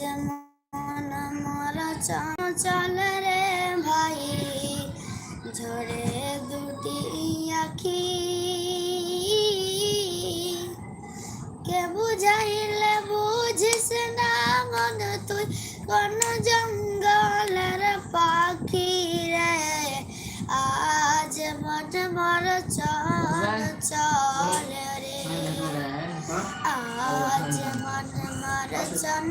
মন মরা চঞ্চল রে ভাই ঝরে দুটি আখি। কে বুঝাইলে বুঝিস না মন তুই কোন জঙ্গলের পাখি রে? আজ মন মর চল চল রে। আজ মন মর চল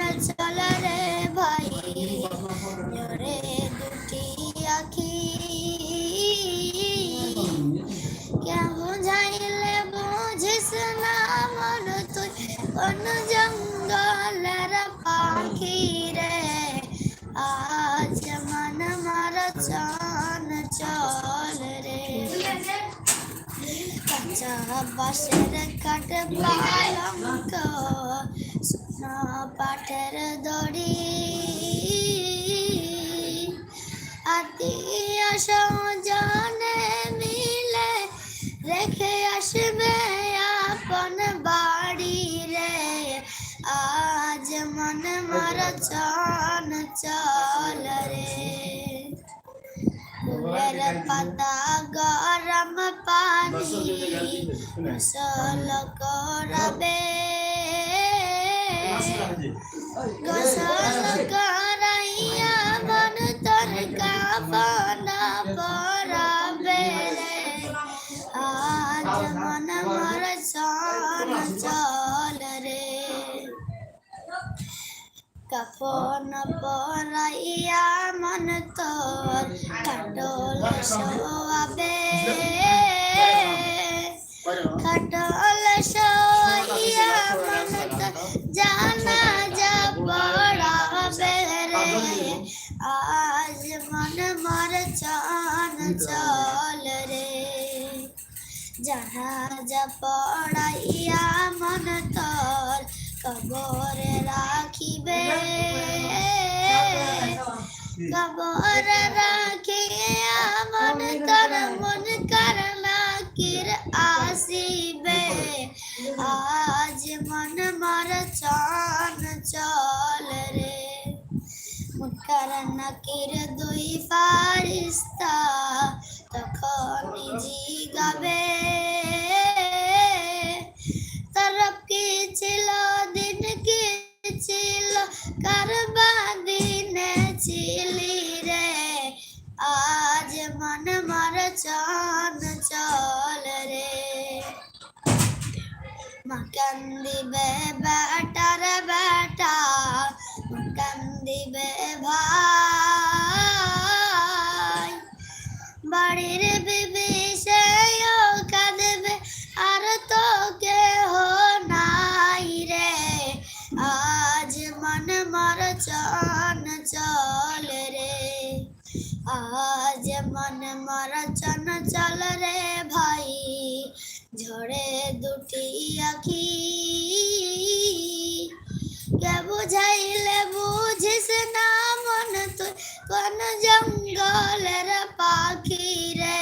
কোন জঙ্গলের পাখি রে আজ মন মর চল চল রে। কাঁচা বাঁশের কাঠ পালঙ্ক, সোনা পাঠের দড়ি। আত্মীয় স্বজনে চন চল রে ফুলের পাতা গরম পানি গোসল করাবে গোসল করাইয়া কাপন পরাইয়া মন তোর কাটল শোয়াবে। কাটল শোয়াইয়া মন তোর জানা যা পড়াবে রে। আজ মন মর চান চল রে। জাহাজা পড়াইয়া মন তোর কবরে রাখিবে। কবরে রাখিয়া মন তোর মন কর নাকির আসিবে। আজ মন মর চান চল রে। মুখর নাকির দুই ফারিস্তা তখন জিগাবে তরফ কি ছিল দিন কি ছিল কারবা দিনে ছিলি রে? আজ মন মর চান চল রে। মকান দিবে বেটার বেটা মকান দিবে ভাই। বাড়ির বিবি কাঁদবে, আর তো চন চল রে আজ মন মর চন চল রে ভাই ঝড়ে দুটি আখি কে বুঝাইলে বুঝিস না মন তুই কোন জঙ্গলের পাখি রে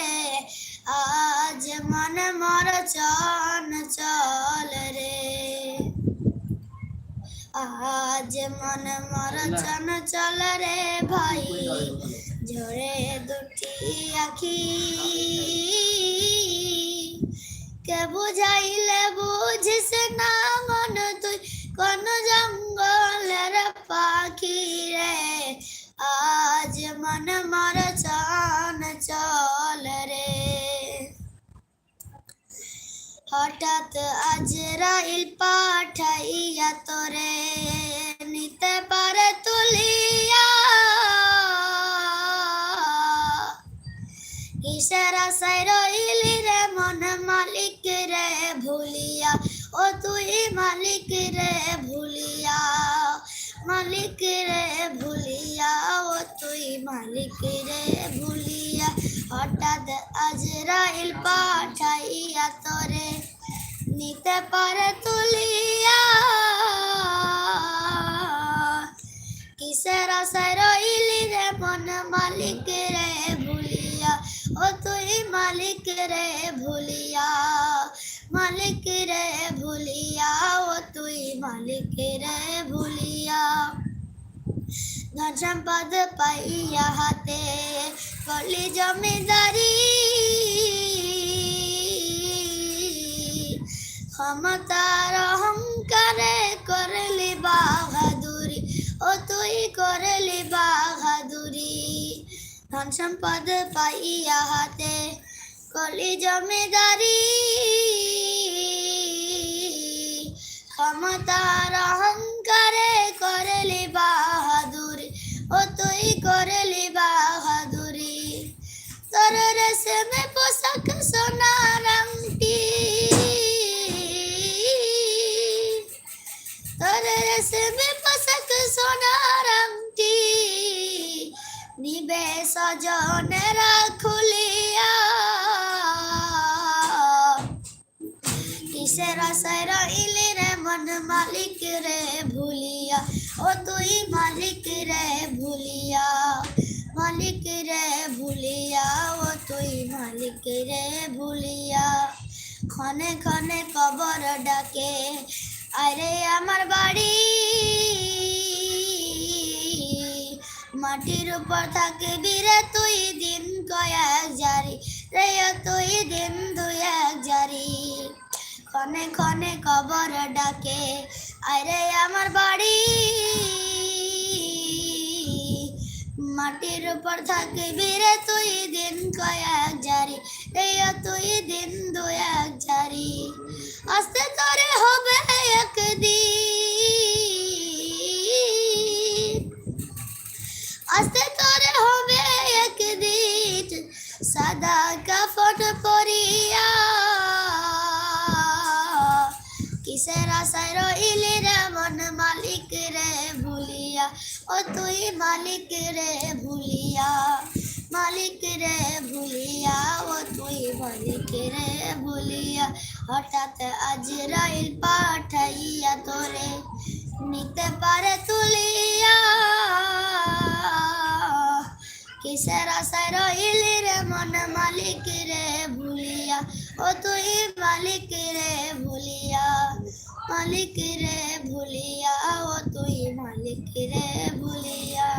আজ মন মর চন চল রে আজ মন মর চন চল রে ভাই। ঝরে দুটি আখি। কে বুঝাইলে বুঝিস না মন তুই? কোন জঙ্গলের পাখি রে? আজ মন মর চান হঠাৎ আজরাইল পাঠাইয়া তোরে নিতে পারে তুলিয়া। কিসের আশায় রইলি রে মন মালিক রে ভুলিয়া। ও তুই মালিক রে ভুলিয়া। মালিক রে ভুলিয়া, ও তুই মালিক রে ভুলিয়া। হঠাৎ আজরাইল পাঠাইয়া তোরে নিতে পারে তুলিয়া। কিসের আশায় রইলি রে মন মালিক রে ভুলিয়া? ও তুই মালিক রে ভুলিয়া, মালিক রে ভুলিয়া, ও তুই মালিক রে ভুলিয়া। ধন সম্পদ পাইয়া হাতে করলি জমিদারি ক্ষমতার অহংকারে করলি বাহাদুরি, ও তুই করলি বাহাদুরি। ধন সম্পদ পাইয়া হাতে করলি জমিদারি। ক্ষমতার অহংকারে করলি বাহাদুরি, ও তুই করলি বাহাদুরি। তোর রেশমে পোশাক সোনার আংটি তোর রেশমে পোশাক সোনার আংটি নিবে সজনেরা খুলিয়া কিসের আশায় রইলি রে মন মালিক রে ভুলিয়া ও তুই মালিক রে ভুলিয়া মালিক রে ভুলিয়া ও তুই মালিক রে ভুলিয়া ক্ষণে ক্ষণে কবর ডাকে আরে আমার বাড়ি। মাটির উপর থাকে বীরে, তুই দিন কয়েক জারি। রে তুই দিন দুই এক জারি। ক্ষণে ক্ষণে কবর ডাকে, আরে আমার বাড়ি। মাটির উপর থাকে রে তুই দিন কয়েক জারি। রে তুই দিন দু এক জারি। আস্তে তোরে হবে একদিন। আস্তে তোরে হবে একদিন, সাদা কাফন পরিয়া। কিসের আশায় রইলি রে মন মালিক রে ভুলিয়া? ও তুই মালিক রে ভুলিয়া, মালিক রে ভুলিয়া। ও তুই মালিক রে ভুলিয়া হঠাৎ আজ রাইল পাঠাইয়া তোরে নিতে পারে তুলিয়া। কিসের আশায় রইলি রে মন মালিক রে ভুলিয়া? ও তুই মালিক রে ভুলিয়া, মালিক রে ভুলিয়া, ও তুই মালিক রে ভুলিয়া।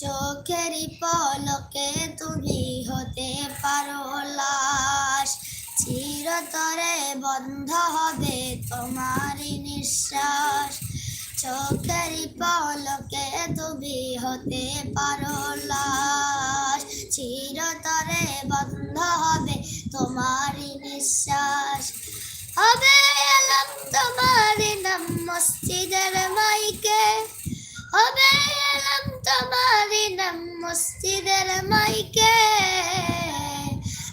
চোখেরই পলকে তুমি হতে পারো লাশ চিরতরে বন্ধ হবে তোমারই নিঃশ্বাস। চোখেরই পলকে তুমি হতে পারো লাশ। চিরতরে বন্ধ হবে তোমারই নিঃশ্বাস। হবে এলাম তোমারই নাম মসজিদের মাইকে। হবে এলাম তোমারই নাম মসজিদের মাইকে।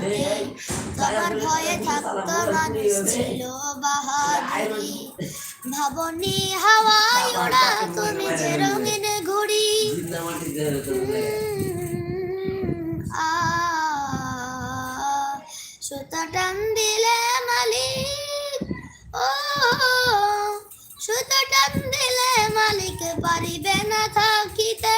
দুনিয়াতে তোমার ভয়ে থাকতো মানুষ ছিল বাহাদুরি। ভাবনি হাওয়ায় ওড়া তুমি যে রঙিন ঘুড়ি। সুতা টান দিলে মালিক। ও, সুতা টান দিলে মালিক, পারিবে না থাকিতে।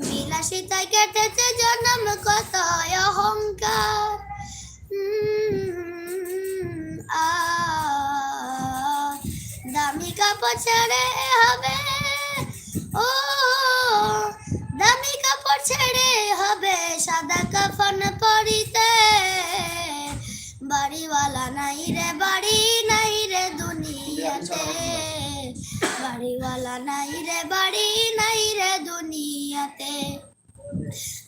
বিলাসিতায় কেটেছে জন্ম, কত অহংকার। দামি কাপড় ছেড়ে হবে। ও, দামি কাপড় ছেড়ে হবে সাদা কাফন পরিতে। বাড়িওয়ালা নাই রে বাড়ি।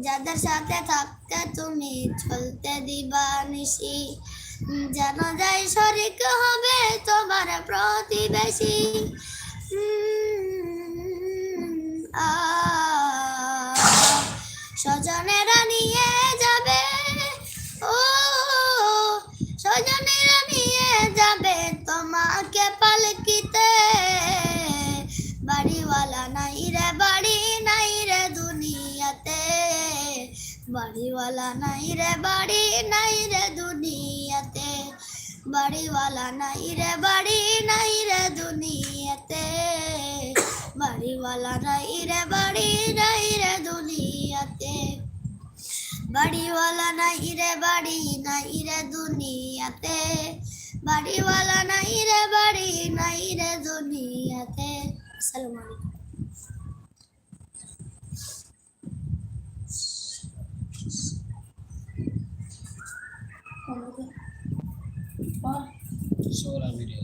যাদের সাথে থাকতে তুমি চলতে দিবা নিশি। জানা যায় শরিক হবে তোমার প্রতিবেশী। স্বজনেরা নিয়ে যাবে। ও, স্বজনেরা নিয়ে যাবে তোমাকে পালকিতে। বাড়িওয়ালা নাই রে বাড়ি। বাড়িওয়ালা নাই রে, বাড়ি নাই রে দুনিয়াতে। বাড়িওয়ালা নাই রে, বাড়ি নাই রে দুনিয়াতে। বাড়িওয়ালা নাই রে, বাড়ি নাই রে দুনিয়াতে। বাড়িওয়ালা নাই রে, বাড়ি নাই রে দুনিয়াতে। বাড়িওয়ালা নাই রে, বাড়ি নাই রে দুনিয়াতে। আসসালামু আলাইকুম। consola, mire.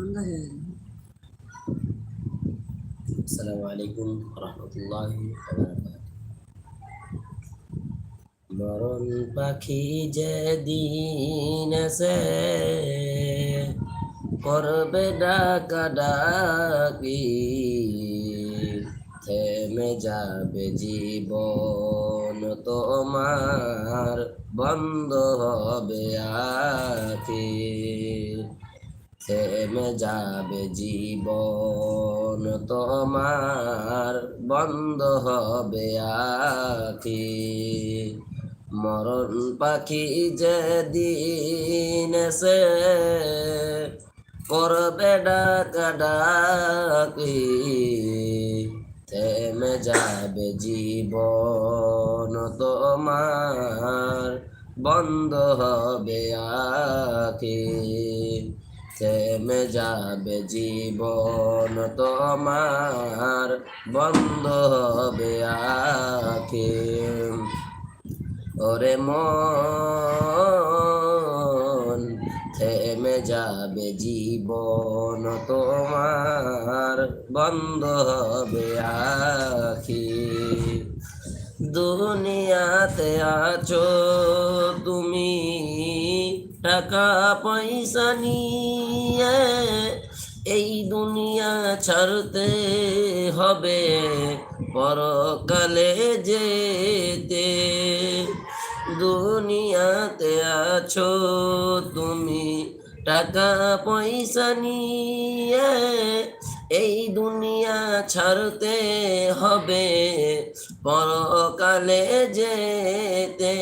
ঠান্ডা রহমতুল্লাহ মরণ পাখি যেদিন সে করবে ডাকা ডাকি থেমে যাবে জীবন তোমার বন্ধ হবে আখি থেমে যাবে জীবন তোমার, বন্ধ হবে আখি। মরণ পাখি যেদিন সে করবে ডাকা ডাকি থেমে যাবে জীবন তোমার, বন্ধ হবে আখি। থেমে যাবে জীবন তোমার, বন্ধ হবে আখি ওরে মন, থেমে যাবে জীবন তোমার, বন্ধ হবে আখি দুনিয়াতে আছো তুমি টাকা পয়সা নিয়ে এই দুনিয়া ছাড়তে হবে। পরকালে যেতে দুনিয়াতে আছো তুমি। টাকা পয়সা নিয়ে এই দুনিয়া ছাড়তে হবে। পরকালে যেতে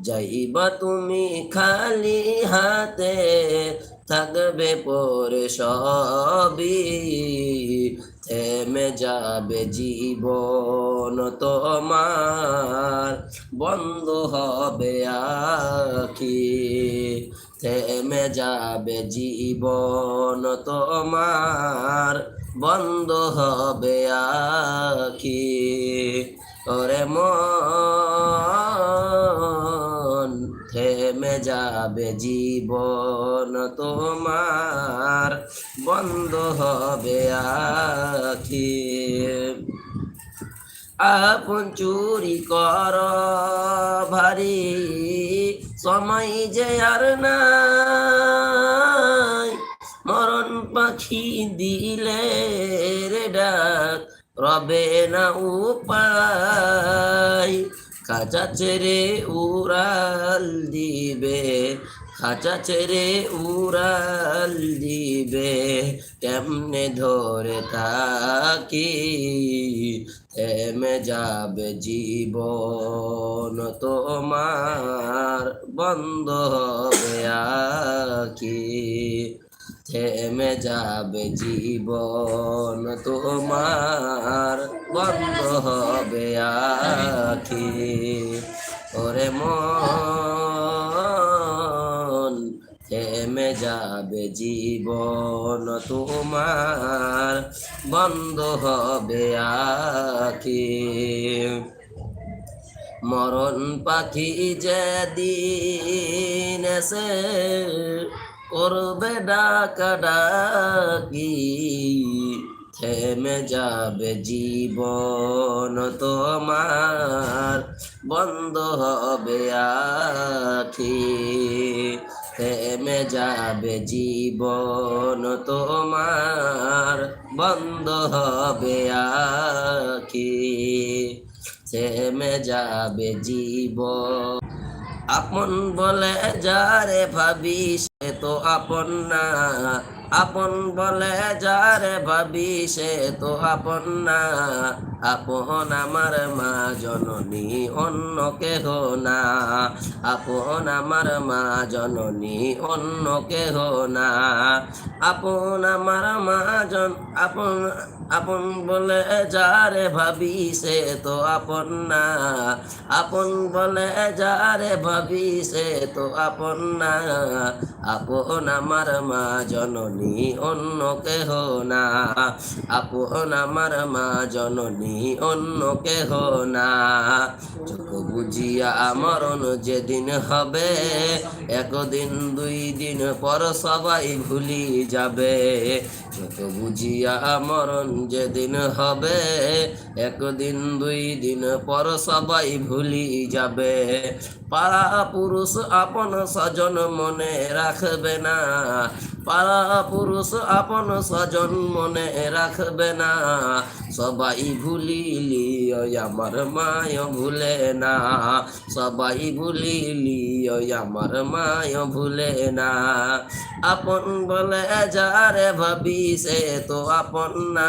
যাইবা তুমি খালি হাতে, থাকবে পরে সবই। থেমে যাবে জীবন তোমার, বন্ধ হবে আখি। থেমে যাবে জীবন তোমার, বন্ধ হবে আখি। ওরে মন থেমে যাবে জীবন তোমার, বন্ধ হবে আখি আপন চুরি কর ভারী, সময় যে আর নাই। মরণ পাখি দিলে রে ডাক, রবে না উপায়। খাঁচা ছেড়ে উড়াল দিবে, খাঁচা ছেড়ে উড়াল দিবে, কেমনে ধরে থাকি, থেমে যাবে জীবন তোমার বন্ধ হবে আখি থেমে যাবে জীবন তোমার? বন্ধ হবে আখি ওরে মন থেমে যাবে জীবন তোমার? বন্ধ হবে আখি মরণ পাখি যেদিন এসে করবে ডাকা ডাকি থেমে যাবে জীবন তোমার, বন্ধ হবে আখি। থেমে যাবে জীবন তোমার, বন্ধ হবে আখি। থেমে যাবে জীবন, আপন বলে যারে ভাবি সে তো আপন না। আপন বলে যারে ভাবি, সে তো আপন না। আপন আমার মা জননী, অন্য কেহ না। আপন আমার মা জননী, অন্য কেহ না। আপন আমার মা জন আপন আপন বলে যারে ভাবি, সে তো আপন না। আপন বলে যারে ভাবি, সে তো আপন না। আপন আমার মা জননী, অন্য কেহ না। আপন আমার মা জননী, অন্য কেহ না। চোখ বুঝিয়া মরণ যেদিন হবে, একদিন, দুই দিন পর সবাই ভুলি যাবে। যত বুঝিয়া মরণ যেদিন হবে, একদিন, দুই দিন পর সবাই ভুলি যাবে। পাড়া পুরুষ আপন স্বজন মনে রাখবে না। পাড়া পুরুষ আপন স্বজন মনে রাখবে না। সবাই ভুলিলি আমার মায় ভুলে না। সবাই ভুলিলি আমার মায় ভুলে না। আপন বলে যারে ভাবি, সে তো আপন না।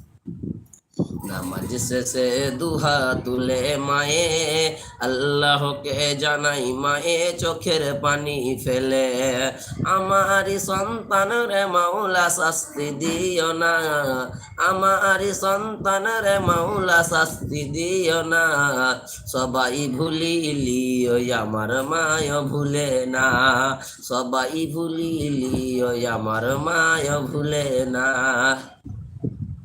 নামাজ শেষে দুহা তুলে মায়ে, আল্লাহকে জানাই মায়ে চোখের পানি ফেলে। আমারি সন্তান রে মাওলা শাস্তি দিও না, আমারি সন্তান রে মাওলা শাস্তি দিও না। সবাই ভুলিলি ওই আমার মায় ভুলে না, সবাই ভুলিলি ওই আমার মায় ভুলে না।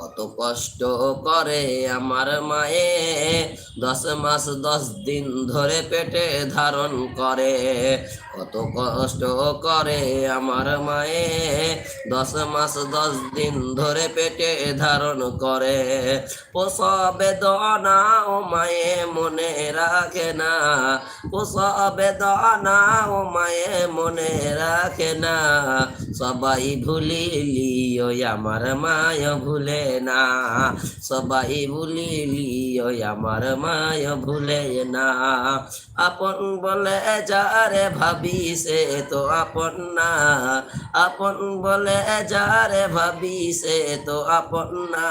কত কষ্ট করে আমার মায়ে দশ মাস দশ দিন ধরে পেটে ধারণ করে। কত কষ্ট করে আমার মায়ে দশ মাস দশ দিন ধরে পেটে ধারণ করে। প্রসব বেদনা ও মায়ে মনে রাখে না। প্রসব বেদনা ও মায়ে মনে রাখে না। সবাই ভুলিলিও, আমার মায় ভুলে না। সবাই ভুলিলিও আমার মায় ভুলে না। আপন বলে যারে ভাবি, সে তো আপন না। আপন বলে যারে ভাবি, সে তো আপন না।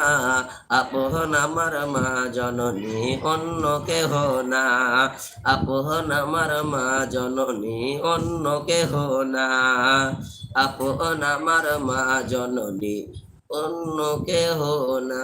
আপন আমার মা জননী, অন্য কেহ না। আপন আমার মা জননী, অন্য কেহ না। আপন আমার মা জননী অন্য কেহ না।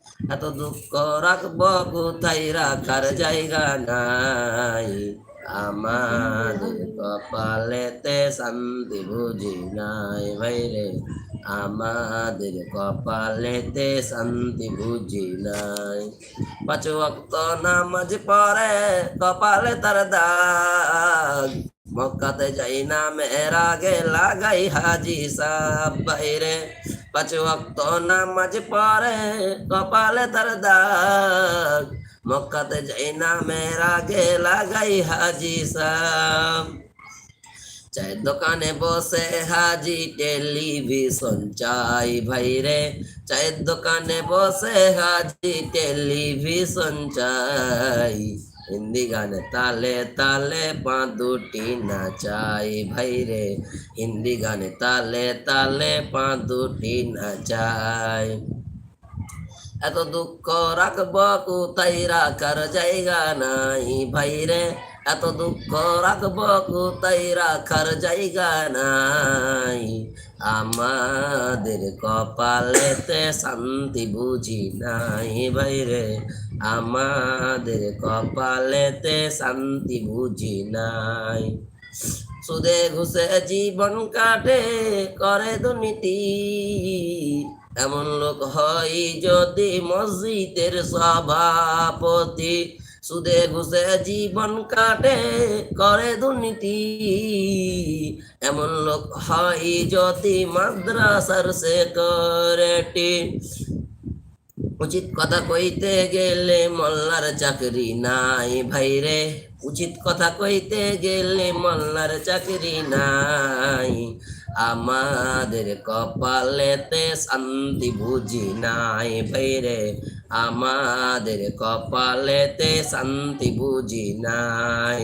এত দুঃখ রাখব কোথায় রাখার জায়গা নাই আমাদের কপালেতে শান্তি বুঝি নাই ভাইরে আমাদের কপালেতে শান্তি বুঝি নাই পাঁচ ওয়াক্ত নামাজ পড়ে কপালে তার দাগ মক্কাতে যাই না মেরা গে লাগাই হাজি সাহ বাইরে পাঁচ ওয়াক্ত নামাজ পড়ে, কপালে তার দাগ। মক্কাতে যাই না মেরা গে লাগাই হাজি সাহ চায়ের দোকানে বসে হাজি টেলিভিশন চাই ভাইরে চায়ের দোকানে বসে হাজি টেলিভিশন চাই। হিন্দি গানে তালে তালে পা দুটি নাচাই ভাইরে হিন্দি গানে তালে তালে পা দুটি নাচাই এত দুঃখ রাখব কোথায়? রাখার জায়গা নাই। ভাইরে এত দুঃখ রাখব কোথায়? রাখার জায়গা নাই। আমাদের কপালেতে শান্তি বুঝি নাই। ভাইরে আমাদের কপালেতে শান্তি বুঝি নাই। সুদে ঘুষে জীবন কাটে, করে দুর্নীতি। এমন লোক হয় যদি মসজিদের সভাপতি সুদে ঘুষে জীবন কাটে, করে দুর্নীতি। এমন লোক হয় যদি মাদ্রাসার সেক্রেটারি উচিত কথা কইতে গেলে মোল্লার চাকরি নাই ভাইরে উচিত কথা কইতে গেলে মোল্লার চাকরি নাই। আমাদের কপালেতে শান্তি বুঝি নাই ভাইরে আমাদের কপালেতে শান্তি বুঝি নাই।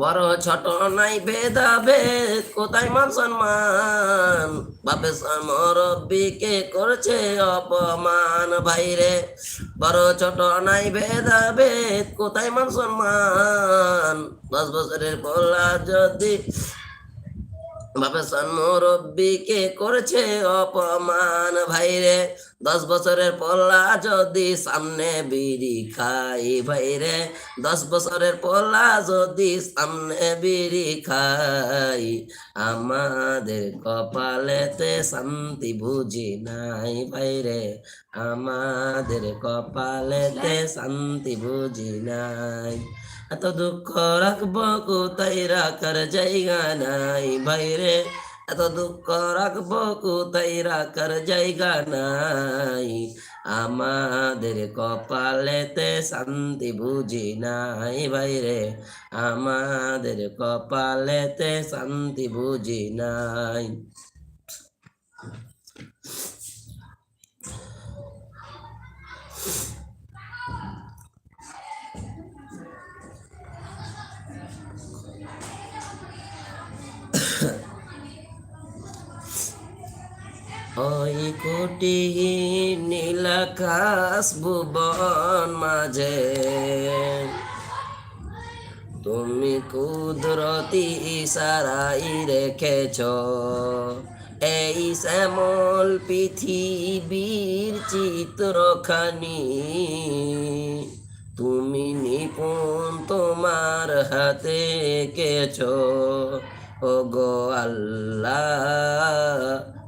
বড় ছোট নাই ভেদাভেদ, কোথায় মান সম্মান? বাপে মরব্বিকে করছে অপমান। ভাইরে, বড় ছোট নাই ভেদাভেদ, কোথায় মান সম্মান? দশ বছরের পোলা যদি বাপে মুরব্বীকে করেছে অপমান ভাইরে। দশ বছরের পল্লা যদি সামনে বিড়ি খাই ভাইরে। দশ বছরের পল্লা যদি সামনে বিড়ি খাই, আমাদের কপালেতে শান্তি বুঝি নাই ভাইরে। আমাদের কপালেতে শান্তি বুঝি নাই। এত দুঃখ রাখব কোথায় রাখার জায়গা নাই ভাইরে? এত দুঃখ রাখব কোথায় রাখার জায়গা নাই? আমাদের কপালেতে শান্তি বুঝি নাই ভাইরে। আমাদের কপালেতে শান্তি বুঝি নাই। ওই কোটি নীলাকাশ ভুবন মাঝে। তুমি কুদরতি ইশারাই রেখেছ। এই শ্যামল পৃথিবীর চিত্রখানি। তুমি নিপুণ তোমার হাতে কেছ ও গো আল্লাহ